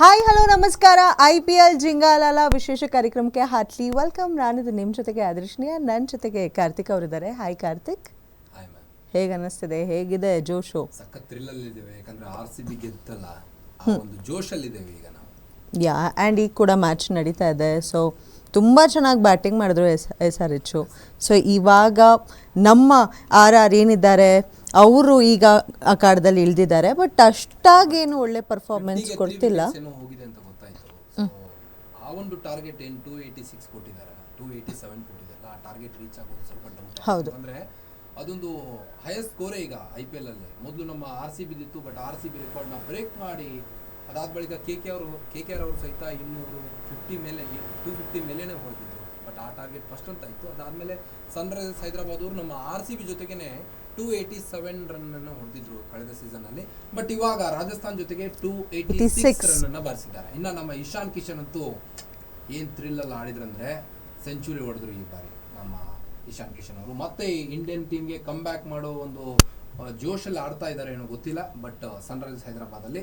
Hi hello ನಮಸ್ಕಾರ. I P L ಜಿಂಗಾಲಾಲ ವಿಶೇಷ ಕಾರ್ಯಕ್ರಮಕ್ಕೆ ಹಾರ್ಟ್ಲಿ ವೆಲ್ಕಮ್ ನಾನಿದು ನಿಮ್ಮ ಜೊತೆಗೆ ಅದೃಷ್ಣಿಯ ನನ್ನ ಜೊತೆಗೆ ಕಾರ್ತಿಕ್ ಅವರಿದ್ದಾರೆ. ಹಾಯ್ ಕಾರ್ತಿಕ್. ಹೇಗೆ ಅನ್ನಿಸ್ತಿದೆ ಹೇಗಿದೆ ಜೋಶು? ಸಖತ್ ಥ್ರಿಲ್ಲಲ್ಲಿ ಇದ್ದೇವೆ. ಯಾಕಂದ್ರೆ ಆರ್ ಸಿ ಬಿ ಗೆದ್ದಲ್ಲ ಆ ಒಂದು ಜೋಶಲ್ಲಿದ್ದೇವೆ ಈಗ ನಾವು. ಯಾ ಆ್ಯಂಡ್ ಈಗ ಕೂಡ ಮ್ಯಾಚ್ ನಡೀತಾ ಇದೆ. ಸೊ ತುಂಬ ಚೆನ್ನಾಗಿ ಬ್ಯಾಟಿಂಗ್ ಮಾಡಿದ್ರು yes S R H so ಇವಾಗ ನಮ್ಮ ಆರ್ ಆರ್ ಏನಿದ್ದಾರೆ? ಅವರು ಈಗ ಆ ಕಾಡದಲ್ಲಿ ಇಳಿದಿದ್ದಾರೆ ಬಟ್ ಅಷ್ಟಾಗೇನು ಒಳ್ಳೆ ಪರ್ಫಾರ್ಮೆನ್ಸ್ ಕೊಡ್ತಿಲ್ಲ. ಹೋಗಿದೆ ಅಂತ ಗೊತ್ತಾಯ್ತು. ಆ ಒಂದು ಟಾರ್ಗೆಟ್ ಏನು ಟೂ ಏಯ್ಟಿ ಸಿಕ್ಸ್ ಕೊಟ್ಟಿದ್ದಾರೆ ಟೂ ಏಯ್ಟಿ ಸೆವೆನ್ ಕೊಟ್ಟಿದ್ದಾರೆ. ಆ ಟಾರ್ಗೆಟ್ ರೀಚ್ ಆಗೋದು ಸ್ವಲ್ಪ ಡೌಟ್ ಹೌದು. ಅಂದ್ರೆ ಅದೊಂದು ಹೈಯೆಸ್ಟ್ ಸ್ಕೋರೇ ಈಗ ಐ ಪಿ ಎಲ್ ಅಲ್ಲಿ. ಮೊದಲು ನಮ್ಮ ಆರ್ ಸಿ ಬಿದಿತ್ತು ಬಟ್ ಆರ್ ಸಿ ಬಿ ರೆಕಾರ್ಡ್ನ ಬ್ರೇಕ್ ಮಾಡಿ ಅದಾದ ಬಳಿಕ ಕೆ ಕೆ ಅವರು ಕೆ ಕೆ ಆರ್ ಅವರು ಸಹಿತ ಇನ್ನೂರು ಫಿಫ್ಟಿ ಮೇಲೆ ಟೂ ಫಿಫ್ಟಿ ಮೇಲೇನೆ ಹೊಡೆದಿದ್ರು. ಬಟ್ ಆ ಟಾರ್ಗೆಟ್ ಫಸ್ಟ್ ಅಂತ ಇತ್ತು. ಅದಾದಮೇಲೆ ಸನ್ರೈಸರ್ಸ್ ಹೈದರಾಬಾದ್ ಅವರು ನಮ್ಮ ಆರ್ ಸಿ ಬಿ ಜೊತೆಗೇನೆ ಟೂ ಏಯ್ಟಿ ಸೆವೆನ್ ರನ್ ಅನ್ನು ಹೊಡೆದಿದ್ರು ಕಳೆದ ಸೀಸನ್ ಅಲ್ಲಿ ಬಟ್ ಇವಾಗ ರಾಜಸ್ಥಾನ್ ಜೊತೆಗೆ ಟೂ ಏಯ್ಟಿ 86 ಸಿಕ್ಸ್ ರನ್ ಅನ್ನ ಬಾರಿಸಿದ್ದಾರೆ. ಇನ್ನ ನಮ್ಮ ಇಶಾನ್ ಕಿಶನ್ ಅಂತೂ ಏನ್ ಥ್ರಿಲ್ ಅಲ್ಲಿ ಆಡಿದ್ರಂದ್ರೆ ಸೆಂಚುರಿ ಹೊಡೆದ್ರು ಈ ಬಾರಿ ನಮ್ಮ ಇಶಾನ್ ಕಿಶನ್ ಅವರು. ಮತ್ತೆ ಇಂಡಿಯನ್ ಟೀಮ್ಗೆ ಕಮ್ ಬ್ಯಾಕ್ ಮಾಡೋ ಒಂದು ಜೋಶ್ ಜೋಶಲ್ಲಿ ಆಡ್ತಾ ಇದ್ದಾರೆ ಏನೋ ಗೊತ್ತಿಲ್ಲ ಬಟ್ ಸನ್ರೈಸರ್ಸ್ ಹೈದರಾಬಾದ್ ಅಲ್ಲಿ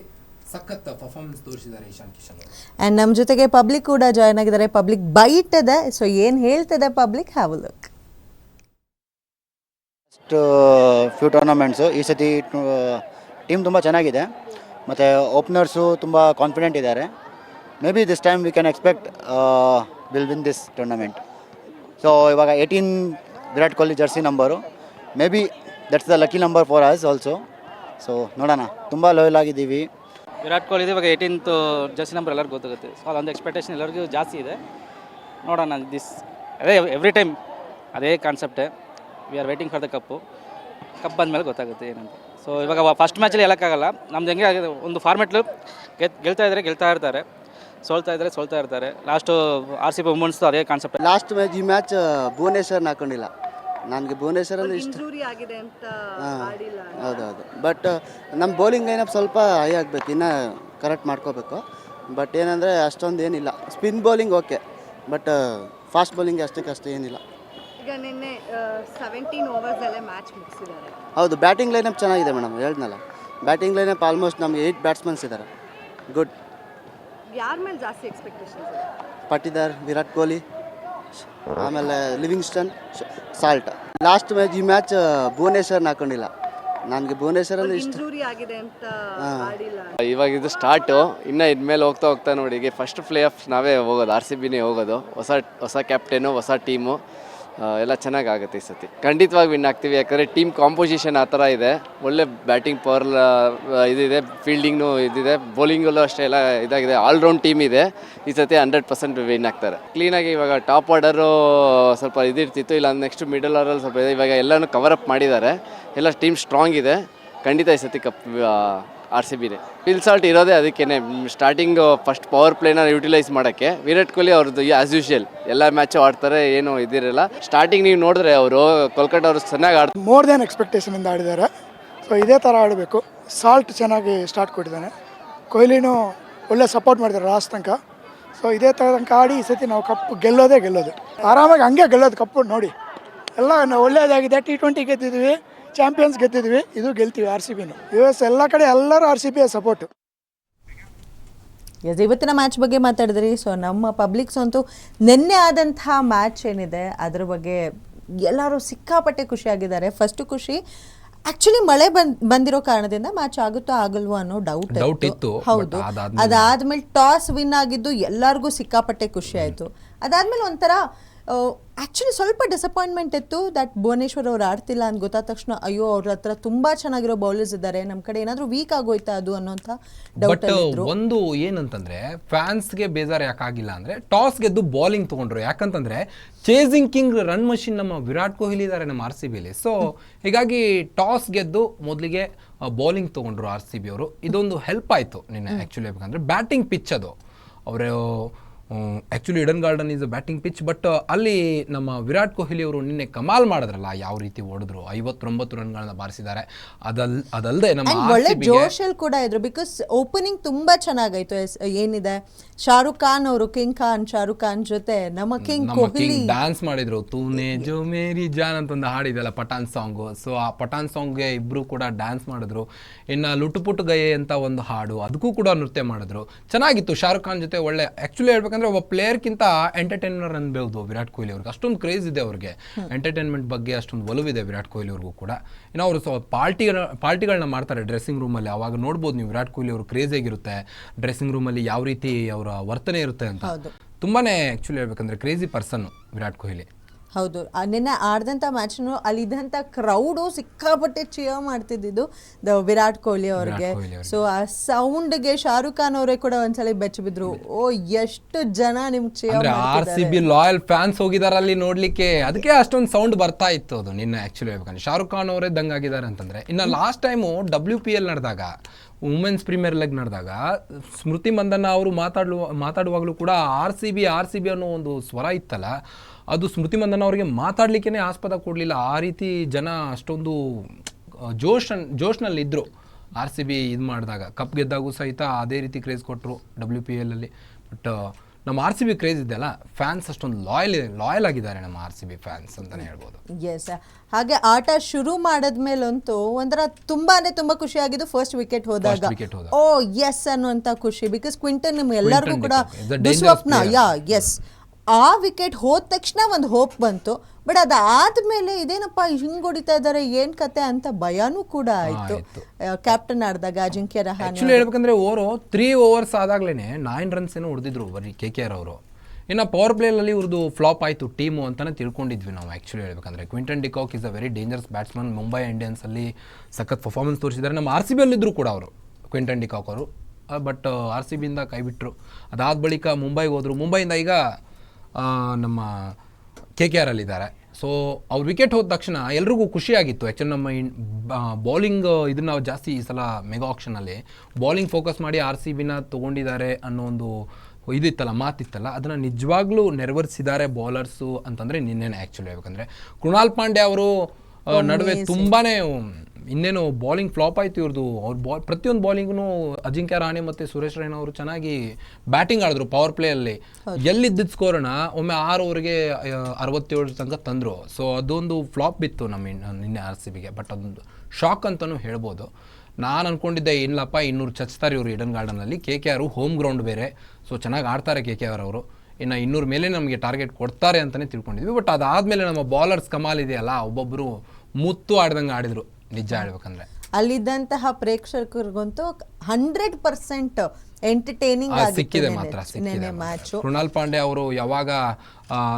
ಸಖತ್ ಪರ್ಫಾರ್ಮೆನ್ಸ್ ತೋರಿಸಿದ್ದಾರೆ ಇಶಾನ್ ಕಿಶನ್ ಅವರು. ಆ್ಯಂಡ್ ನಮ್ಮ ಜೊತೆಗೆ ಪಬ್ಲಿಕ್ ಕೂಡ ಜಾಯ್ನ್ ಆಗಿದ್ದಾರೆ. ಪಬ್ಲಿಕ್ ಬೈಟ್ ಇದೆ. ಸೊ ಏನು ಹೇಳ್ತಿದೆ public have look few tournaments ಈ ಸತಿ ಟೀಮ್ ತುಂಬ ಚೆನ್ನಾಗಿದೆ. ಮತ್ತು ಓಪನರ್ಸು ತುಂಬ ಕಾನ್ಫಿಡೆಂಟ್ ಇದ್ದಾರೆ. Maybe this time we can expect will win this tournament so ಇವಾಗ eighteen Virat Kohli jersey number maybe that's the lucky number for us also so ನೋಡೋಣ. ತುಂಬ ಲೋಯಲ್ ಆಗಿದ್ದೀವಿ. ವಿರಾಟ್ ಕೊಹ್ಲಿ ಇವಾಗ ಏಯ್ಟೀನ್ತ್ ಜರ್ಸಿ ನಂಬರ್ ಎಲ್ಲರಿಗೂ ಗೊತ್ತಾಗುತ್ತೆ. ಸೊ ಅದೊಂದು ಎಕ್ಸ್ಪೆಕ್ಟೇಷನ್ ಎಲ್ಲರಿಗೂ ಜಾಸ್ತಿ ಇದೆ. ನೋಡೋಣ ದಿಸ್ ಅದೇ ಎವ್ರಿ ಟೈಮ್ ಅದೇ ಕಾನ್ಸೆಪ್ಟೇ we are waiting for the cup cup ಬಂದಮೇಲೆ ಗೊತ್ತಾಗುತ್ತೆ ಏನಂತ. ಸೊ ಇವಾಗ ಫಸ್ಟ್ ಮ್ಯಾಚಲ್ಲಿ ಹೇಳೋಕ್ಕಾಗಲ್ಲ. ನಮ್ದು ಹೆಂಗೆ ಆಗಿದೆ ಒಂದು ಫಾರ್ಮೆಟ್ಲು ಗೆದ್ ಗೆಲ್ತಾ ಇದ್ದಾರೆ ಗೆಲ್ತಾ ಇರ್ತಾರೆ. ಸೋಲ್ತಾ ಇದ್ದಾರೆ ಸೋಲ್ತಾ ಇರ್ತಾರೆ. Last R C B women's ಅದೇ ಕಾನ್ಸೆಪ್ಟ್ ಲಾಸ್ಟ್ ಮ್ಯಾಚ್ ಈ ಮ್ಯಾಚ್ ಭುವನೇಶ್ವರ್ನ ಹಾಕೊಂಡಿಲ್ಲ. ನನಗೆ ಭುವನೇಶ್ವರ್ ಅಂದರೆ ಇಷ್ಟ. ಇಂಜುರಿ ಆಗಿದೆ ಅಂತ ಹಾಂ ಆಡಿಲ್ಲ. ಹೌದೌದು. ಬಟ್ ನಮ್ಮ ಬೌಲಿಂಗ್ ಏನಪ್ಪ ಸ್ವಲ್ಪ ಹೈ ಆಗಬೇಕು. ಇನ್ನೂ ಕರೆಕ್ಟ್ ಮಾಡ್ಕೋಬೇಕು. ಬಟ್ ಏನಂದರೆ ಅಷ್ಟೊಂದು ಏನಿಲ್ಲ. Spin bowling okay but fast bowling ಅಷ್ಟಕ್ಕಷ್ಟು ಏನಿಲ್ಲ. ಈಗ ನಿನ್ನೆ ಸೆವೆಂಟೀನ್ ಓವರ್ಸ್ ಅಲ್ಲೇ ಮ್ಯಾಚ್ ಮುಗಿಸಿದ್ದಾರೆ. ಹೌದು ಬ್ಯಾಟಿಂಗ್ ಲೈನಪ್ ಚೆನ್ನಾಗಿದೆ ಮೇಡಮ್ ಹೇಳಿದ್ನಲ್ಲ. ಬ್ಯಾಟಿಂಗ್ ಲೈನಪ್ ಆಲ್ಮೋಸ್ಟ್ ನಮಗೆ ಏಯ್ಟ್ ಬ್ಯಾಟ್ಸ್ಮನ್ಸ್ ಇದ್ದಾರೆ. ಗುಡ್ ಯಾರ ಮೇಲೆ ಜಾಸ್ತಿ ಎಕ್ಸ್ಪೆಕ್ಟೇಷನ್ಸ್ ಪಟ್ಟಿದಾರ್ ವಿರಾಟ್ ಕೊಹ್ಲಿ ಆಮೇಲೆ ಲಿವಿಂಗ್ಸ್ಟನ್ ಸಾಲ್ಟ್. ಲಾಸ್ಟ್ ಮ್ಯಾಚ್ ಈ ಮ್ಯಾಚ್ ಭುವನೇಶ್ವರ್ನ ಹಾಕೊಂಡಿಲ್ಲ. ನನಗೆ ಭುವನೇಶ್ವರ್ ಅಂದರೆ ಇಷ್ಟ. ಇಂಜುರಿ ಆಗಿದೆ ಅಂತ ಆಡಿಲ್ಲ. ಇವಾಗ ಇದು ಸ್ಟಾರ್ಟು ಇನ್ನು ಇದ್ಮೇಲೆ ಹೋಗ್ತಾ ಹೋಗ್ತಾ ನೋಡಿ ಈಗ ಫಸ್ಟ್ ಪ್ಲೇ ಆಫ್ ನಾವೇ ಹೋಗೋದು ಆರ್ ಸಿ ಬಿನೇ ಹೋಗೋದು. ಹೊಸ ಹೊಸ ಕ್ಯಾಪ್ಟೇನು ಹೊಸ ಟೀಮು ಎಲ್ಲ ಚೆನ್ನಾಗಿ ಆಗುತ್ತೆ ಈ ಸತಿ. ಖಂಡಿತವಾಗಿ ವಿನ್ ಆಗ್ತೀವಿ. ಯಾಕಂದರೆ ಟೀಮ್ ಕಾಂಪೋಸಿಷನ್ ಆ ಥರ ಇದೆ. ಒಳ್ಳೆ ಬ್ಯಾಟಿಂಗ್ ಪವರ್ ಇದಿದೆ ಫೀಲ್ಡಿಂಗ್ನು ಇದಿದೆ ಬೌಲಿಂಗಲ್ಲೂ ಅಷ್ಟೇ ಎಲ್ಲ ಇದಾಗಿದೆ. ಆಲ್ರೌಂಡ್ ಟೀಮ್ ಇದೆ. ಈ ಸತಿ ಹಂಡ್ರೆಡ್ ಪರ್ಸೆಂಟ್ ವಿನ್ ಆಗ್ತಾರೆ. ಕ್ಲೀನಾಗಿ ಇವಾಗ ಟಾಪ್ ಆರ್ಡರು ಸ್ವಲ್ಪ ಇದಿರ್ತಿತ್ತು. ಇಲ್ಲ ನೆಕ್ಸ್ಟ್ ಮಿಡಲ್ ಆರ್ಡರ್ ಸ್ವಲ್ಪ ಇದೆ. ಇವಾಗ ಎಲ್ಲನೂ ಕವರ್ ಅಪ್ ಮಾಡಿದ್ದಾರೆ. ಎಲ್ಲ ಟೀಮ್ ಸ್ಟ್ರಾಂಗ್ ಇದೆ. ಖಂಡಿತ ಈ ಸತಿ ಕಪ್ ಆರ್ ಸಿ ಬಿನೇ ಪಿಲ್ಸಾಲ್ಟ್ ಇರೋದೇ ಅದಕ್ಕೇನೆ ಸ್ಟಾರ್ಟಿಂಗ್ ಫಸ್ಟ್ ಪವರ್ ಪ್ಲೇನ ಯುಟಿಲೈಸ್ ಮಾಡೋಕ್ಕೆ. ವಿರಾಟ್ ಕೊಹ್ಲಿ ಅವ್ರದ್ದು ಆಸ್ ಯೂಶುವಲ್ ಎಲ್ಲ ಮ್ಯಾಚು ಆಡ್ತಾರೆ, ಏನು ಇದಿರಲ್ಲ. ಸ್ಟಾರ್ಟಿಂಗ್ ನೀವು ನೋಡಿದ್ರೆ ಅವರು ಕೋಲ್ಕತ್ತಾ ಅವರು ಚೆನ್ನಾಗಿ ಆಡ್ತಾರೆ ಮೋರ್ ದ್ಯಾನ್ ಎಕ್ಸ್ಪೆಕ್ಟೇಷನ್ ಇಂದ ಆಡಿದ್ದಾರೆ. ಸೊ ಇದೇ ಥರ ಆಡಬೇಕು. ಸಾಲ್ಟ್ ಚೆನ್ನಾಗಿ ಸ್ಟಾರ್ಟ್ ಕೊಟ್ಟಿದ್ದಾನೆ. ಕೊಹ್ಲಿನೂ ಒಳ್ಳೆ ಸಪೋರ್ಟ್ ಮಾಡಿದ್ದಾರೆ ಲಾಸ್ಟ್ ತನಕ. ಸೊ ಇದೇ ಥರ ತನಕ ಆಡಿ ಈ ಸತಿ ನಾವು ಕಪ್ಪು ಗೆಲ್ಲೋದೇ ಗೆಲ್ಲೋದು. ಆರಾಮಾಗಿ ಹಂಗೆ ಗೆಲ್ಲೋದು ಕಪ್ಪು ನೋಡಿ. ಎಲ್ಲ ಒಳ್ಳೆಯದಾಗಿದೆ ಟಿ ಟ್ವೆಂಟಿ ಗೆದ್ದಿದ್ವಿ. ಚಾಂಪಿಯನ್ಸ್ ಗೆದ್ದಿದ್ವಿ ಇದು ಗೆಲ್ತೀವಿ ಆರ್ ಸಿ ಬಿನು ಯು ಎಸ್ ಎಲ್ಲ ಕಡೆ ಎಲ್ಲರೂ R C B support yes ಇವತ್ತಿನ ಮ್ಯಾಚ್ ಬಗ್ಗೆ ಮಾತಾಡಿದ್ರಿ. ಸೊ ನಮ್ಮ ಪಬ್ಲಿಕ್ಸ್ ಅಂತೂ ನಿನ್ನೆ ಆದಂತಹ ಮ್ಯಾಚ್ ಏನಿದೆ ಅದ್ರ ಬಗ್ಗೆ ಎಲ್ಲರೂ ಸಿಕ್ಕಾಪಟ್ಟೆ ಖುಷಿಯಾಗಿದ್ದಾರೆ ಫಸ್ಟ್ ಖುಷಿ ಆಕ್ಚುಲಿ ಮಳೆ ಬಂದ್ ಬಂದಿರೋ ಕಾರಣದಿಂದ ಮ್ಯಾಚ್ ಆಗುತ್ತೋ ಆಗಲ್ವೋ ಅನ್ನೋ ಡೌಟ್ ಇತ್ತು, ಹೌದು. ಅದಾದ್ಮೇಲೆ- ಅದಾದ್ಮೇಲೆ ಟಾಸ್ ವಿನ್ ಆಗಿದ್ದು ಎಲ್ಲರಿಗೂ ಸಿಕ್ಕಾಪಟ್ಟೆ ಖುಷಿ ಆಯಿತು. ಅದಾದ್ಮೇಲೆ ಒಂಥರ ಆ್ಯಕ್ಚುಲಿ ಸ್ವಲ್ಪ ಡಿಸಪಾಯಿಂಟ್ಮೆಂಟ್ ಇತ್ತು ದಟ್ ಭುವನೇಶ್ವರ್ ಅವ್ರು ಆಡ್ತಿಲ್ಲ ಅಂತ ಗೊತ್ತಾದ ತಕ್ಷಣ ಅಯ್ಯೋ ಅವ್ರ ಹತ್ರ ತುಂಬ ಚೆನ್ನಾಗಿರೋ ಬೌಲರ್ಸ್ ಇದ್ದಾರೆ ನಮ್ಮ ಕಡೆ ಏನಾದರೂ ವೀಕ್ ಆಗೋಯ್ತಾ ಅದು? ಅನ್ನೋಂಥ ಡೌಟ್ ಬಟ್ ಒಂದು ಏನಂತಂದ್ರೆ ಫ್ಯಾನ್ಸ್ಗೆ ಬೇಜಾರು ಯಾಕಾಗಿಲ್ಲ ಅಂದ್ರೆ ಟಾಸ್ ಗೆದ್ದು ಬೌಲಿಂಗ್ ತಗೊಂಡ್ರು. ಯಾಕಂತಂದ್ರೆ ಚೇಸಿಂಗ್ ಕಿಂಗ್ ರನ್ ಮಷಿನ್ ನಮ್ಮ ವಿರಾಟ್ ಕೊಹ್ಲಿ ಇದ್ದಾರೆ ನಮ್ಮ ಆರ್ ಸಿ ಬಿಲಿ ಸೊ ಹೀಗಾಗಿ ಟಾಸ್ ಗೆದ್ದು ಮೊದಲಿಗೆ ಬೌಲಿಂಗ್ ತೊಗೊಂಡ್ರು ಆರ್ ಸಿ ಬಿ ಅವರು. ಇದೊಂದು ಹೆಲ್ಪ್ ಆಯಿತು ನಿನ್ನೆ ಆ್ಯಕ್ಚುಲಿ ಬೇಕಂದ್ರೆ ಬ್ಯಾಟಿಂಗ್ ಪಿಚ್ ಅದು. ಅವರು actually Eden Garden is a batting pitch but ಅಲ್ಲಿ ನಮ್ಮ ವಿರಾಟ್ ಕೊಹ್ಲಿ ಅವರು ನಿನ್ನೆ ಕಮಾಲ್ ಮಾಡಿದ್ರಲ್ಲ ಯಾವ ರೀತಿ ಓಡಿದ್ರು ಐವತ್ತೊಂಬತ್ತು ರನ್ಗಳನ್ನ ಬಾರಿಸಿದ್ದಾರೆ. ಅದಲ್ ಅದಲ್ಲದೆ ನಮ್ಮ ಒಳ್ಳೆ ಜೋಶಲ್ ಜೋಶಲ್ಲಿ ಕೂಡ ಇದ್ರು ಬಿಕಾಸ್ ಓಪನಿಂಗ್ ತುಂಬಾ ಚೆನ್ನಾಗಾಯ್ತು ಏನಿದೆ ಶಾರುಖ್ ಖಾನ್ ಅವರು ಕಿಂಗ್ ಖಾನ್ ಶಾರುಖ್ ಖಾನ್ ಜೊತೆ ನಮ್ಮ ಕಿಂಗ್ ಕೊಹ್ಲಿ. ಡ್ಯಾನ್ಸ್ ಮಾಡಿದ್ರು ತೂನೆ ಜೋ ಮೇರಿ ಜಾನ್ ಅಂತ ಒಂದು ಹಾಡಿದೆಲ್ಲ ಪಠಾನ್ ಸಾಂಗ್. ಸೊ ಆ ಪಠಾನ್ ಸಾಂಗ್ಗೆ ಇಬ್ರು ಕೂಡ ಡ್ಯಾನ್ಸ್ ಮಾಡಿದ್ರು. ಇನ್ನು ಲುಟುಪುಟು ಗಯೆ ಅಂತ ಒಂದು ಹಾಡು ಅದಕ್ಕೂ ಕೂಡ ನೃತ್ಯ ಮಾಡಿದ್ರು. ಚೆನ್ನಾಗಿತ್ತು ಶಾರುಖ್ ಖಾನ್ ಜೊತೆ ಒಳ್ಳೆ ಆ್ಯಕ್ಚುಲಿ ಹೇಳ್ಬೇಕಂದ್ರೆ ಒಬ್ಬ ಪ್ಲೇಯರ್ಗಿಂತ ಎಂಟರ್ಟೈನರ್ ಅನ್ಬೋದು ವಿರಾಟ್ ಕೊಹ್ಲಿ ಅವ್ರಿಗೆ ಅಷ್ಟೊಂದು ಕ್ರೇಜ್ ಇದೆ ಅವ್ರಿಗೆ. ಎಂಟರ್ಟೈನ್ಮೆಂಟ್ ಬಗ್ಗೆ ಅಷ್ಟೊಂದು ಒಲವಿದೆ ವಿರಾಟ್ ಕೊಹ್ಲಿ ಅವ್ರಿಗೂ ಕೂಡ. ಇನ್ನು ಅವರು ಸೊ ಪಾರ್ಟಿ ಪಾರ್ಟಿಗಳನ್ನ ಮಾಡ್ತಾರೆ ಡ್ರೆಸ್ಸಿಂಗ್ ರೂಮಲ್ಲಿ ಅವಾಗ ನೋಡ್ಬೋದು ನೀವು ವಿರಾಟ್ ಕೊಹ್ಲಿ ಅವರು ಕ್ರೇಜ್ ಆಗಿರುತ್ತೆ. ಡ್ರೆಸ್ಸಿಂಗ್ ರೂಮಲ್ಲಿ ಯಾವ ರೀತಿ ಅವರ ವರ್ತನೆ ಇರುತ್ತೆ ಅಂತ. ತುಂಬಾ ತುಂಬಾನೇ ಆ್ಯಕ್ಚುಲಿ ಹೇಳ್ಬೇಕಂದ್ರೆ ಕ್ರೇಜಿ ಪರ್ಸನ್ ವಿರಾಟ್ ಕೊಹ್ಲಿ. ಹೌದು. ನಿನ್ನೆ ಆಡ್ದಂಥ ಮ್ಯಾಚ್ನು ಅಲ್ಲಿದ್ದಂಥ ಕ್ರೌಡು ಸಿಕ್ಕಾಪಟ್ಟೆ ಚಿಯರ್ ಮಾಡ್ತಿದ್ದಿದ್ದು ದ ವಿರಾಟ್ ಕೊಹ್ಲಿ ಅವ್ರಿಗೆ. ಸೊ ಆ ಸೌಂಡ್ಗೆ ಶಾರುಖ್ ಖಾನ್ ಅವರೇ ಕೂಡ ಒಂದ್ಸಲ ಬೆಚ್ಚ ಬಿದ್ರು ಓ ಎಷ್ಟು ಜನ ನಿಮ್ಗೆ cheer R C B loyal fans ಹೋಗಿದಾರೆ ಅಲ್ಲಿ ನೋಡ್ಲಿಕ್ಕೆ. ಅದಕ್ಕೆ ಅಷ್ಟೊಂದು ಸೌಂಡ್ ಬರ್ತಾ ಇತ್ತು ಅದು ನಿನ್ನೆ ಆಕ್ಚುಲಿ ಹೇಳ್ಬೇಕಂದ್ರೆ. ಶಾರುಖ್ ಖಾನ್ ಅವರೇ ದಂಗಾಗಿದ್ದಾರೆ ಅಂತಂದ್ರೆ. ಇನ್ನು last time W P L ನಡೆದಾಗ ವುಮೆನ್ಸ್ ಪ್ರೀಮಿಯರ್ ಲೀಗ್ ನಡೆದಾಗ, ಸ್ಮೃತಿ ಮಂದನ್ನ ಅವರು ಮಾತಾಡುವ ಮಾತಾಡುವಾಗಲೂ ಕೂಡ R C B R C B ಅನ್ನೋ ಒಂದು ಸ್ವರ ಇತ್ತಲ್ಲ, ಅದು ಸ್ಮೃತಿ ಮಂದನ್ನ ಅವರಿಗೆ ಮಾತಾಡಲಿಕ್ಕೇ ಆಸ್ಪದ ಕೊಡಲಿಲ್ಲ. ಆ ರೀತಿ ಜನ ಅಷ್ಟೊಂದು ಜೋಶ್ ಜೋಶ್ನಲ್ಲಿ ಇದ್ದರು ಆರ್ ಸಿ ಬಿ ಇದು ಮಾಡಿದಾಗ. ಕಪ್ ಗೆದ್ದಾಗೂ ಸಹಿತ ಅದೇ ರೀತಿ ಕ್ರೇಜ್ ಕೊಟ್ಟರು ಡಬ್ಲ್ಯೂ ಪಿ ಎಲಲ್ಲಿ ಬಟ್ ನಮ್ಮ ಆರ್ ಸಿ ಬಿ ಕ್ರೇಜ್ ಇದೆಯಲ್ಲ ಫ್ಯಾನ್ಸ್ ಅಷ್ಟೊಂದು ಲಾಯಲ್ ಲಾಯಲ್ ಆಗಿದ್ದಾರೆ ನಮ್ಮ ಆರ್ ಸಿ ಬಿ ಫ್ಯಾನ್ಸ್ ಅಂತಲೇ ಹೇಳ್ಬೋದು. ಎಸ್ ಹಾಗೆ ಆಟ ಶುರು ಮಾಡಿದ್ಮೇಲಂತೂ ಒಂಥರ ತುಂಬಾ ಅಂದ್ರೆ ತುಂಬಾ ಖುಷಿ ಆಗಿದ್ದು ಫಸ್ಟ್ ವಿಕೆಟ್ ಹೋದಾಗ. ಓ ಎಸ್ ಅನ್ನುವಂತ ಖುಷಿ ಬಿಕಾಸ್ ಕ್ವಿಂಟನ್ ನಿಮ್ ಎಲ್ಲರಿಗೂ ಕೂಡ. ಯಾ ಎಸ್ ಆ ವಿಕೆಟ್ ಹೋದ ತಕ್ಷಣ ಒಂದು ಹೋಪ್ ಬಂತು. ಬಟ್ ಅದಾದ್ಮೇಲೆ ಇದೇನಪ್ಪ ಹಿಂಗ್ ಹೊಡಿತಾ ಇದ್ದಾರೆ ಏನ್ ಕತೆ ಅಂತ ಭಯನೂ ಕೂಡ ಆಯ್ತು. ಕ್ಯಾಪ್ಟನ್ ಆಡಿದಾಗ ಅಜಿಂಕ್ಯ ರಹಾನೆ ಆ್ಯಕ್ಚುಲಿ ಹೇಳ್ಬೇಕಂದ್ರೆ ಓವರ್ ತ್ರೀ ಓವರ್ಸ್ ಆದಾಗ್ಲೇನೆ ನೈನ್ ರನ್ಸ್ ಏನೋ ಹೊಡೆದಿದ್ರು ಬರೀ ಕೆ ಕೆ ಆರ್ ಅವರು. ಇನ್ನು ಪವರ್ ಪ್ಲೇಲಲ್ಲಿ ಇವ್ರದ್ದು ಫ್ಲಾಪ್ ಆಯಿತು ಟೀಮು ಅಂತಲೇ ತಿಳ್ಕೊಂಡಿದ್ವಿ ನಾವು ಆ್ಯಕ್ಚುಲಿ ಹೇಳ್ಬೇಕಂದ್ರೆ. Quinton de Kock is a very dangerous batsman Mumbai ಇಂಡಿಯನ್ಸಲ್ಲಿ ಸಖತ್ ಪರ್ಫಾರ್ಮೆನ್ಸ್ ತೋರಿಸಿದ್ದಾರೆ. ನಮ್ಮ ಆರ್ ಸಿ ಬಿಯಲ್ಲಿದ್ದರು ಕೂಡ ಅವರು ಕ್ವಿಂಟನ್ ಡಿಕಾಕ್ ಅವರು. ಬಟ್ ಆರ್ ಸಿ ಬಿಯಿಂದ ಕೈ ಬಿಟ್ಟರು ಅದಾದ ಬಳಿಕ ಮುಂಬೈಗೆ ಹೋದರು. ಮುಂಬೈಯಿಂದ ಈಗ ಆ, ನಮ್ಮ ಕೆ ಕೆ ಆರಲ್ಲಿದ್ದಾರೆ ಸೊ ಅವ್ರು ವಿಕೆಟ್ ಹೋದ ತಕ್ಷಣ ಎಲ್ರಿಗೂ ಖುಷಿಯಾಗಿತ್ತು. ಆ್ಯಕ್ಚುಲಿ ನಮ್ಮ ಇನ್ ಬೌಲಿಂಗ್ ಇದನ್ನ ಜಾಸ್ತಿ ಈ ಸಲ ಮೆಗಾ ಆಕ್ಷನಲ್ಲಿ ಬೌಲಿಂಗ್ ಫೋಕಸ್ ಮಾಡಿ ಆರ್ ಸಿ ಬಿನ ತೊಗೊಂಡಿದ್ದಾರೆ ಅನ್ನೋ ಒಂದು ಇದಿತ್ತಲ್ಲ ಮಾತಿತ್ತಲ್ಲ ಅದನ್ನು ನಿಜವಾಗ್ಲೂ ನೆರವೇರಿಸಿದ್ದಾರೆ ಬೌಲರ್ಸು ಅಂತಂದರೆ ನಿನ್ನೆ ಆ್ಯಕ್ಚುಲಿ ಹೇಳ್ಬೇಕಂದ್ರೆ. ಕೃಣಾಲ್ ಪಾಂಡೆ ಅವರು ನಡುವೆ ತುಂಬಾನೇ ಇನ್ನೇನು ಬಾಲಿಂಗ್ ಫ್ಲಾಪ್ ಆಯ್ತು ಇವ್ರದ್ದು ಅವ್ರು ಬಾ ಪ್ರತಿಯೊಂದು ಬಾಲಿಂಗ್ನು ಅಜಿಂಕ್ಯ ರಾಣೆ ಮತ್ತು ಸುರೇಶ್ ರೈನಾ ಅವರು ಚೆನ್ನಾಗಿ ಬ್ಯಾಟಿಂಗ್ ಆಡಿದ್ರು ಪವರ್ ಪ್ಲೇಯಲ್ಲಿ ಎಲ್ಲಿದ್ದ ಸ್ಕೋರ್ನ ಒಮ್ಮೆ ಆರು ಓವರ್ಗೆ ಅರವತ್ತೇಳು ತನಕ ತಂದರು. ಸೊ ಅದೊಂದು ಫ್ಲಾಪ್ ಬಿತ್ತು ನಮ್ಮ ನಿನ್ನೆ ಆರ್ ಸಿ ಬಿಗೆ. ಬಟ್ ಅದೊಂದು ಶಾಕ್ ಅಂತಲೂ ಹೇಳ್ಬೋದು. ನಾನು ಅಂದ್ಕೊಂಡಿದ್ದೆ ಇಲ್ಲಪ್ಪ ಇನ್ನೂರು ಚಚ್ತಾರೆ ಇವರು Eden ಗಾರ್ಡನಲ್ಲಿ K K R home ground ಬೇರೆ. ಸೊ ಚೆನ್ನಾಗಿ ಆಡ್ತಾರೆ ಕೆ ಕೆ ಆರ್ ಅವರು. ಇನ್ನು ಇನ್ನೂರ ಮೇಲೆ ನಮಗೆ ಟಾರ್ಗೆಟ್ ಕೊಡ್ತಾರೆ ಅಂತಲೇ ತಿಳ್ಕೊಂಡಿದ್ವಿ. ಬಟ್ ಅದಾದಮೇಲೆ ನಮ್ಮ ಬಾಲರ್ಸ್ ಕಮಾಲ್ ಇದೆಯಲ್ಲ ಒಬ್ಬೊಬ್ಬರು ಮುತ್ತು ಆಡ್ದಂಗೆ ಆಡಿದ್ರು. ನಿಜ ಹೇಳ್ಬೇಕಂದ್ರೆ. ಅಲ್ಲಿದ್ದಂತಹ ಪ್ರೇಕ್ಷಕರಿಗಂತೂ ಹಂಡ್ರೆಡ್ ಪರ್ಸೆಂಟ್ ಎಂಟರ್ಟೈನಿಂಗ್ ಸಿಕ್ಕಿದೆ ಮಾತ್ರ ಸಿಕ್ಕಿದೆ. ಮ್ಯಾಚು ಕೃಣಾಲ್ ಪಾಂಡೆ ಅವರು ಯಾವಾಗ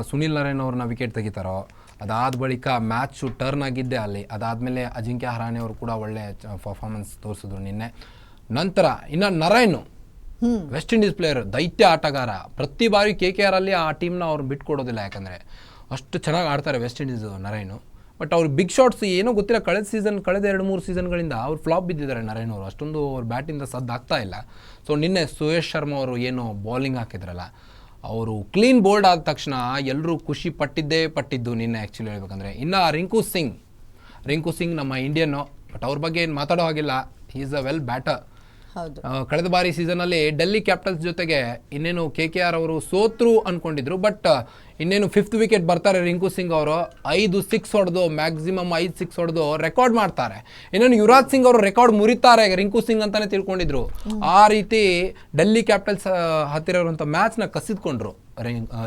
ಸುನಿಲ್ ನರೇನ್ ಅವ್ರನ್ನ ವಿಕೆಟ್ ತೆಗಿತಾರೋ ಅದಾದ ಬಳಿಕ ಮ್ಯಾಚು ಟರ್ನ್ ಆಗಿದ್ದೆ ಅಲ್ಲಿ. ಅದಾದಮೇಲೆ ಅಜಿಂಕ್ಯ ಹರಾಣೆ ಅವರು ಕೂಡ ಒಳ್ಳೆ ಪರ್ಫಾರ್ಮೆನ್ಸ್ ತೋರಿಸಿದ್ರು ನಿನ್ನೆ. ನಂತರ ಇನ್ನ ನರೇನು ವೆಸ್ಟ್ ಇಂಡೀಸ್ ಪ್ಲೇಯರ್ ದೈತ್ಯ ಆಟಗಾರ. ಪ್ರತಿ ಬಾರಿ ಕೆ ಕೆ ಆರ್ ಅಲ್ಲಿ ಆ ಟೀಮ್ನ ಅವ್ರು ಬಿಟ್ಕೊಡೋದಿಲ್ಲ. ಯಾಕಂದ್ರೆ ಅಷ್ಟು ಚೆನ್ನಾಗಿ ಆಡ್ತಾರೆ ವೆಸ್ಟ್ ಇಂಡೀಸ್ ನರೇನು ಬಟ್ ಅವ್ರು ಬಿಗ್ ಶಾಟ್ಸ್ ಏನೋ ಗೊತ್ತಿಲ್ಲ. ಕಳೆದ ಸೀಸನ್ ಕಳೆದ ಎರಡು, ಮೂರು ಸೀಸನ್ಗಳಿಂದ ಅವ್ರು ಫ್ಲಾಪ್ ಬಿದ್ದಿದ್ದಾರೆ ನರೇನ್ ಅವರು ಅಷ್ಟೊಂದು ಅವ್ರ ಬ್ಯಾಟಿಂದ ಸದ್ದಾಗ್ತಾ ಇಲ್ಲ. ಸೊ ನಿನ್ನೆ ಸುಯೇಶ್ ಶರ್ಮಾ ಅವರು ಏನು ಬೌಲಿಂಗ್ ಹಾಕಿದ್ರಲ್ಲ, ಅವರು ಕ್ಲೀನ್ ಬೋಲ್ಡ್ ಆದ ತಕ್ಷಣ ಎಲ್ಲರೂ ಖುಷಿ ಪಟ್ಟಿದ್ದೇ ಪಟ್ಟಿದ್ದು ನಿನ್ನೆ ಆ್ಯಕ್ಚುಲಿ ಹೇಳ್ಬೇಕಂದ್ರೆ. ಇನ್ನು ರಿಂಕು ಸಿಂಗ್ ರಿಂಕು ಸಿಂಗ್ ನಮ್ಮ ಇಂಡಿಯನ್ನು ಬಟ್ ಅವ್ರ ಬಗ್ಗೆ ಏನು ಮಾತಾಡೋ ಹಾಗಿಲ್ಲ. ಈಸ್ ಅ ವೆಲ್ ಬ್ಯಾಟರ್ ಕಳೆದ ಬಾರಿ ಸೀಸನಲ್ಲಿ ಡೆಲ್ಲಿ ಕ್ಯಾಪಿಟಲ್ಸ್ ಜೊತೆಗೆ ಇನ್ನೇನು ಕೆ ಕೆ ಆರ್ ಅವರು ಸೋತ್ರು ಅನ್ಕೊಂಡಿದ್ರು ಬಟ್ ಇನ್ನೇನು ಫಿಫ್ತ್ ವಿಕೆಟ್ ಬರ್ತಾರೆ ರಿಂಕು ಸಿಂಗ್ ಅವರು ಐದು ಸಿಕ್ಸ್ ಹೊಡೆದು ಮ್ಯಾಕ್ಸಿಮಮ್ ಐದು ಸಿಕ್ಸ್ ಹೊಡೆದು ರೆಕಾರ್ಡ್ ಮಾಡ್ತಾರೆ. ಇನ್ನೇನು ಯುವರಾಜ್ ಸಿಂಗ್ ಅವರು ರೆಕಾರ್ಡ್ ಮುರಿತಾರೆ ರಿಂಕು ಸಿಂಗ್ ಅಂತಾನೆ ತಿಳ್ಕೊಂಡಿದ್ರು. ಆ ರೀತಿ ಡೆಲ್ಲಿ ಕ್ಯಾಪಿಟಲ್ಸ್ ಹತ್ತಿರ ಇರುವಂಥ ಮ್ಯಾಚ್ನ ಕಸಿದ್ಕೊಂಡ್ರು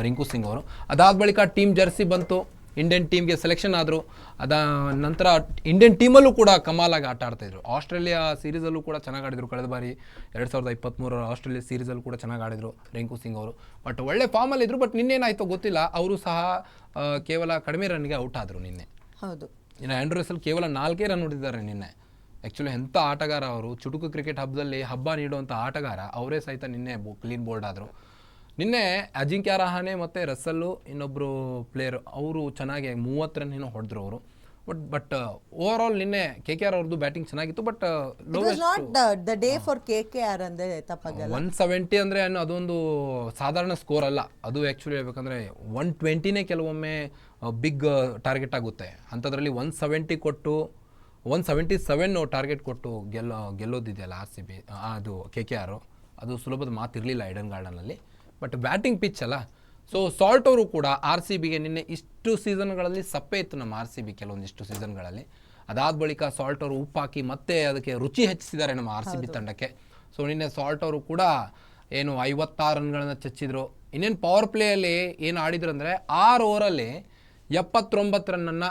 ರಿಂಕು ಸಿಂಗ್ ಅವರು. ಅದಾದ ಬಳಿಕ ಟೀಮ್ ಜರ್ಸಿ ಬಂತು. ಇಂಡಿಯನ್ ಟೀಮ್ಗೆ ಸೆಲೆಕ್ಷನ್ ಆದರು ಅದ ನಂತರ ಇಂಡಿಯನ್ ಟೀಮಲ್ಲೂ ಕೂಡ ಕಮಾಲಾಗಿ ಆಟ ಆಡ್ತಾಯಿದ್ರು ಆಸ್ಟ್ರೇಲಿಯಾ ಸೀರೀಸಲ್ಲೂ ಕೂಡ ಚೆನ್ನಾಗಿ ಆಡಿದರು ಕಳೆದ ಬಾರಿ. ಎರಡು ಸಾವಿರದ ಇಪ್ಪತ್ತ್ಮೂರರ ಆಸ್ಟ್ರೇಲಿಯಾ ಸೀರೀಸಲ್ಲೂ ಕೂಡ ಚೆನ್ನಾಗಿ ಆಡಿದರು ರಿಂಕು ಸಿಂಗ್ ಅವರು. ಬಟ್ ಒಳ್ಳೆ ಫಾರ್ಮಲ್ಲಿ ಇದ್ರು ಬಟ್ ನಿನ್ನೇನಾಯಿತೋ ಗೊತ್ತಿಲ್ಲ. ಅವರು ಸಹ ಕೇವಲ ಕಡಿಮೆ ರನ್ಗೆ ಔಟ್ ಆದರು ನಿನ್ನೆ. ಹೌದು. ಇನ್ನು ಆ್ಯಂಡ್ರೂಸಲ್ಲಿ ಕೇವಲ ನಾಲ್ಕೇ ರನ್ ಹೊಡೆದಿದ್ದಾರೆ ನಿನ್ನೆ. ಆ್ಯಕ್ಚುಲಿ ಎಂಥ ಆಟಗಾರ ಅವರು. ಚುಟುಕು ಕ್ರಿಕೆಟ್ ಹಬ್ಬದಲ್ಲಿ ಹಬ್ಬ ನೀಡುವಂಥ ಆಟಗಾರ ಅವರೇ ಸಹಿತ ನಿನ್ನೆ ಕ್ಲೀನ್ ಬೋಲ್ಡ್ ಆದರು. ನಿನ್ನೆ ಅಜಿಂಕ್ಯ ರಹಾನೆ ಮತ್ತು ರಸಲ್ಲು ಇನ್ನೊಬ್ಬರು ಪ್ಲೇಯರ್ ಅವರು ಚೆನ್ನಾಗಿ ಮೂವತ್ತು ರನ್ ಏನೋ ಹೊಡೆದ್ರು ಅವರು. ಬಟ್ ಬಟ್ ಓವರ್ ಆಲ್ ನಿನ್ನೆ ಕೆ ಕೆ ಆರ್ ಅವ್ರದ್ದು ಬ್ಯಾಟಿಂಗ್ ಚೆನ್ನಾಗಿತ್ತು but not the day for K K R ಅಂದರೆ ತಪ್ಪಾಗಲ್ಲ. ಒನ್ ಸೆವೆಂಟಿ ಅಂದರೆ ಅದೊಂದು ಸಾಧಾರಣ ಸ್ಕೋರ್ ಅಲ್ಲ. ಅದು ಆ್ಯಕ್ಚುಲಿ ಹೇಳ್ಬೇಕಂದ್ರೆ ಒನ್ ಟ್ವೆಂಟಿನೇ ಕೆಲವೊಮ್ಮೆ ಬಿಗ್ ಟಾರ್ಗೆಟ್ ಆಗುತ್ತೆ. ಅಂಥದ್ರಲ್ಲಿ ಒನ್ ಸೆವೆಂಟಿ ಕೊಟ್ಟು ಒನ್ ಸೆವೆಂಟಿ ಸೆವೆನ್ ಟಾರ್ಗೆಟ್ ಕೊಟ್ಟು ಗೆಲ್ಲೋ ಗೆಲ್ಲೋದಿದೆಯಲ್ಲ ಆರ್ ಸಿ ಬಿ ಅದು ಕೆ ಕೆ ಆರು ಅದು ಸುಲಭದ ಮಾತಿರಲಿಲ್ಲ ಐಡನ್ ಗಾರ್ಡನಲ್ಲಿ ಬಟ್ ಬ್ಯಾಟಿಂಗ್ ಪಿಚ್ ಅಲ್ಲ. ಸೊ ಸಾಲ್ಟ್ ಅವರು ಕೂಡ ಆರ್ ಸಿ ಬಿಗೆ ನಿನ್ನೆ ಇಷ್ಟು ಸೀಸನ್ಗಳಲ್ಲಿ ಸಪ್ಪೆ ಇತ್ತು ನಮ್ಮ ಆರ್ ಸಿ ಬಿ ಕೆಲವೊಂದಿಷ್ಟು ಸೀಸನ್ಗಳಲ್ಲಿ ಅದಾದ ಬಳಿಕ ಸಾಲ್ಟ್ ಅವರು ಉಪ್ಪು ಹಾಕಿ ಮತ್ತೆ ಅದಕ್ಕೆ ರುಚಿ ಹೆಚ್ಚಿಸಿದ್ದಾರೆ ನಮ್ಮ ಆರ್ ಸಿ ಬಿ ತಂಡಕ್ಕೆ. ಸೊ ನಿನ್ನೆ ಸಾಲ್ಟ್ ಅವರು ಕೂಡ ಏನು ಐವತ್ತಾರು ರನ್ಗಳನ್ನು ಚಚ್ಚಿದ್ರು. ಇನ್ನೇನು ಪವರ್ ಪ್ಲೇಯಲ್ಲಿ ಏನು ಆಡಿದ್ರು ಅಂದರೆ ಆರು ಓವರಲ್ಲಿ ಎಪ್ಪತ್ತೊಂಬತ್ತು ರನ್ನನ್ನು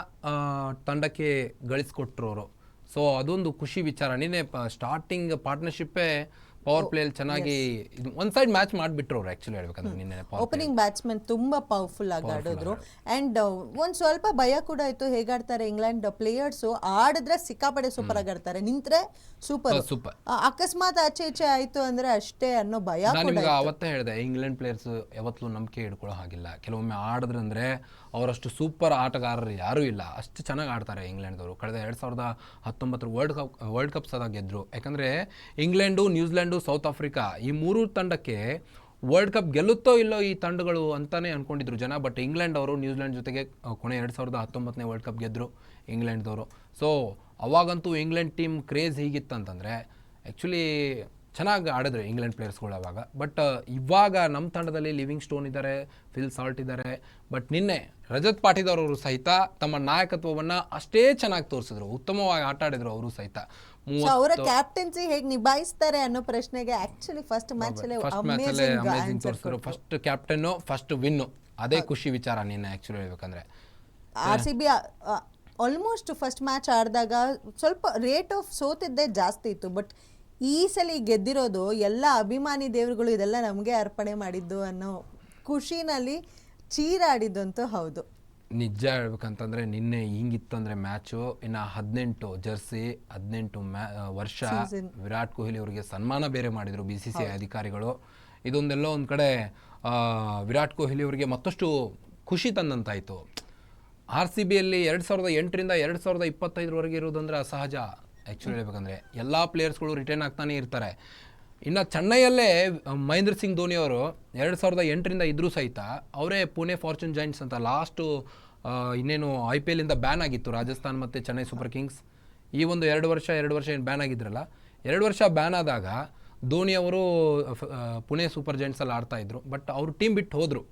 ತಂಡಕ್ಕೆ ಗಳಿಸ್ಕೊಟ್ರು ಅವರು ಸೊ ಅದೊಂದು ಖುಷಿ ವಿಚಾರ. ನಿನ್ನೆ ಸ್ಟಾರ್ಟಿಂಗ್ ಪಾರ್ಟ್ನರ್ಶಿಪ್ಪೇ ಪವರ್ ಪ್ಲೇಯಲ್ಲಿ ಚೆನ್ನಾಗಿ ಇದು ಒಂದು ಸೈಡ್ ಮ್ಯಾಚ್ ಮಾಡಿಬಿಟ್ರು ಅವ್ರು ಆಕ್ಚುಲಿ ಹೇಳ್ಬೇಕಂದ್ರೆ ನಿನ್ನೆ. ಓಪನಿಂಗ್ ಬ್ಯಾಟ್ಸ್ಮನ್ ತುಂಬಾ ಪವರ್ಫುಲ್ ಆಗಿ ಆಡಿದ್ರು. ಅಂಡ್ ಒಂದ್ ಸ್ವಲ್ಪ ಭಯ ಕೂಡ ಆಯ್ತು. ಹೇಗಾಡ್ತಾರೆ ಇಂಗ್ಲೆಂಡ್ ಪ್ಲೇಯರ್ಸ್ ಆಡಿದ್ರೆ ಸಿಕ್ಕಾಪಡೆ ಸೂಪರ್ ಆಗಿ ಆಡ್ತಾರೆ. ನಿಂತ್ರೆ ಸೂಪರ್ ಸೂಪರ್. ಅಕಸ್ಮಾತ್ ಆಚೆ ಈಚೆ ಆಯ್ತು ಅಂದ್ರೆ ಅಷ್ಟೇ ಅನ್ನೋ ಭಯ. ಅವತ್ತೇ ಹೇಳಿದೆ ಇಂಗ್ಲೆಂಡ್ ಪ್ಲೇಯರ್ಸ್ ಯಾವತ್ತೂ ನಂಬಿಕೆ ಇಟ್ಕೊಳ್ಳೋ ಹಾಗಿಲ್ಲ. ಕೆಲವೊಮ್ಮೆ ಆಡಿದ್ರಂದ್ರೆ ಅವರಷ್ಟು ಸೂಪರ್ ಆಟಗಾರರು ಯಾರೂ ಇಲ್ಲ. ಅಷ್ಟು ಚೆನ್ನಾಗಿ ಆಡ್ತಾರೆ ಇಂಗ್ಲೆಂಡ್ದವರು. ಕಳೆದ ಎರಡು ಸಾವಿರದ ಹತ್ತೊಂಬತ್ತರ ವರ್ಲ್ಡ್ ಕಪ್ ವರ್ಲ್ಡ್ ಕಪ್ ಸದಾ ಗೆದ್ದರು ಯಾಕಂದರೆ ಇಂಗ್ಲೆಂಡು, ನ್ಯೂಜಿಲೆಂಡು, ಸೌತ್ ಆಫ್ರಿಕಾ ಈ ಮೂರು ತಂಡಕ್ಕೆ ವರ್ಲ್ಡ್ ಕಪ್ ಗೆಲ್ಲುತ್ತೋ ಇಲ್ಲೋ ಈ ತಂಡಗಳು ಅಂತಲೇ ಅನ್ಕೊಂಡಿದ್ರು ಜನ. ಬಟ್ ಇಂಗ್ಲೆಂಡ್ ಅವರು ನ್ಯೂಜಿಲೆಂಡ್ ಜೊತೆಗೆ ಕೊನೆ ಎರಡು ಸಾವಿರದ ಹತ್ತೊಂಬತ್ತನೇ ವರ್ಲ್ಡ್ ಕಪ್ ಗೆದ್ದರು ಇಂಗ್ಲೆಂಡ್ದವರು. ಸೊ ಅವಾಗಂತೂ ಇಂಗ್ಲೆಂಡ್ ಟೀಮ್ ಕ್ರೇಜ್ ಹೀಗಿತ್ತಂತಂದರೆ ಆ್ಯಕ್ಚುಲಿ ಚೆನ್ನಾಗಿ ಆಡಿದ್ರು ಇಂಗ್ಲೆಂಡ್ ಪ್ಲೇಯರ್ಸ್ಗಳು ಅವಾಗ. ಬಟ್ ಇವಾಗ ನಮ್ಮ ತಂಡದಲ್ಲಿ ಲಿವಿಂಗ್ ಸ್ಟೋನ್ ಇದ್ದಾರೆ ಫಿಲ್ ಸಾಲ್ಟ್ ಇದ್ದಾರೆ ಬಟ್ ನಿನ್ನೆ ರಜತ್ ಪಾಟಿದಾರವರು ಸಹಿತ ತಮ್ಮ ನಾಯಕತ್ವವನ್ನು ಅಷ್ಟೇ ಚೆನ್ನಾಗಿ ತೋರಿಸಿದ್ರು. ಉತ್ತಮವಾಗಿ ಆಟ ಆಡಿದ್ರು ಅವರು ಸಹಿತ. ಅವರ ಕ್ಯಾಪ್ಟನ್ಸಿ ಹೇಗೆ ನಿಭಾಯಿಸ್ತಾರೆ ಅನ್ನೋ ಪ್ರಶ್ನೆಗೆ ಆಕ್ಚುಲಿ ಫಸ್ಟ್ ಮ್ಯಾಚ್ ಅಮೇಜಿಂಗ್ ತೋರಿಸಿದ್ರು. ಫಸ್ಟ್ ಕ್ಯಾಪ್ಟನ್ನು ಫಸ್ಟ್ ವಿನ್ನು ಅದೇ ಖುಷಿ ವಿಚಾರ ನಿನ್ನೆ ಆ್ಯಕ್ಚುಲಿ ಹೇಳ್ಬೇಕಂದ್ರೆ. R C B almost first match ಆಡಿದಾಗ ಸ್ವಲ್ಪ ರೇಟ್ ಆಫ್ ಸೋತಿದ್ದೇ ಜಾಸ್ತಿ ಇತ್ತು. ಬಟ್ ಈ ಸಲ ಗೆದ್ದಿರೋದು ಎಲ್ಲ ಅಭಿಮಾನಿ ದೇವರುಗಳು ಇದೆಲ್ಲ ನಮಗೆ ಅರ್ಪಣೆ ಮಾಡಿದ್ದು ಅನ್ನೋ ಖುಷಿನಲ್ಲಿ ಚೀರಾಡಿದ್ದಂತೂ ಹೌದು. ನಿಜ ಹೇಳ್ಬೇಕಂತಂದ್ರೆ ನಿನ್ನೆ ಹಿಂಗಿತ್ತಂದ್ರೆ ಮ್ಯಾಚು ಇನ್ನು ಹದಿನೆಂಟು ಜರ್ಸಿ ಹದಿನೆಂಟು ಮ್ಯಾ ವರ್ಷ ವಿರಾಟ್ ಕೊಹ್ಲಿ ಅವರಿಗೆ ಸನ್ಮಾನ ಬೇರೆ ಮಾಡಿದರು ಬಿ ಸಿ ಸಿ ಐ ಅಧಿಕಾರಿಗಳು. ಇದೊಂದೆಲ್ಲ ಒಂದು ಕಡೆ ಆ, ವಿರಾಟ್ ಕೊಹ್ಲಿ ಅವರಿಗೆ ಮತ್ತಷ್ಟು ಖುಷಿ ತಂದಂತಾಯಿತು. ಆರ್ ಸಿ ಬಿಯಲ್ಲಿ ಎರಡು ಸಾವಿರದ ಎಂಟರಿಂದ ಎರಡು ಸಾವಿರದ ಇಪ್ಪತ್ತೈದರವರೆಗೆ ಇರೋದಂದ್ರೆ ಅಸಹಜ. ಆ್ಯಕ್ಚುಲಿ ಹೇಳ್ಬೇಕಂದ್ರೆ ಎಲ್ಲ ಪ್ಲೇಯರ್ಸ್ಗಳು ರಿಟರ್ನ್ ಆಗ್ತಾನೆ ಇರ್ತಾರೆ. ಇನ್ನು ಚೆನ್ನೈಯಲ್ಲೇ ಮಹೇಂದ್ರ ಸಿಂಗ್ ಧೋನಿ ಅವರು ಎರಡು ಸಾವಿರದ ಎಂಟರಿಂದ ಇದ್ದರೂ ಸಹಿತ ಅವರೇ ಪುಣೆ ಫಾರ್ಚೂನ್ ಜಾಯಿಂಟ್ಸ್ ಅಂತ ಲಾಸ್ಟು ಇನ್ನೇನು ಐ ಪಿ ಎಲ್ಲಿಂದ ಬ್ಯಾನ್ ಆಗಿತ್ತು. ರಾಜಸ್ಥಾನ್ ಮತ್ತು ಚೆನ್ನೈ ಸೂಪರ್ ಕಿಂಗ್ಸ್ ಈ ಒಂದು ಎರಡು ವರ್ಷ ಎರಡು ವರ್ಷ ಏನು ಬ್ಯಾನ್ ಆಗಿದ್ರಲ್ಲ, ಎರಡು ವರ್ಷ ಬ್ಯಾನ್ ಆದಾಗ ಧೋನಿ ಅವರು ಪುಣೆ ಸೂಪರ್ ಜಾಯಿಂಟ್ಸಲ್ಲಿ ಆಡ್ತಾ ಇದ್ರು. ಬಟ್ ಅವರು ಟೀಮ್ ಬಿಟ್ಟು ಹೋದರು.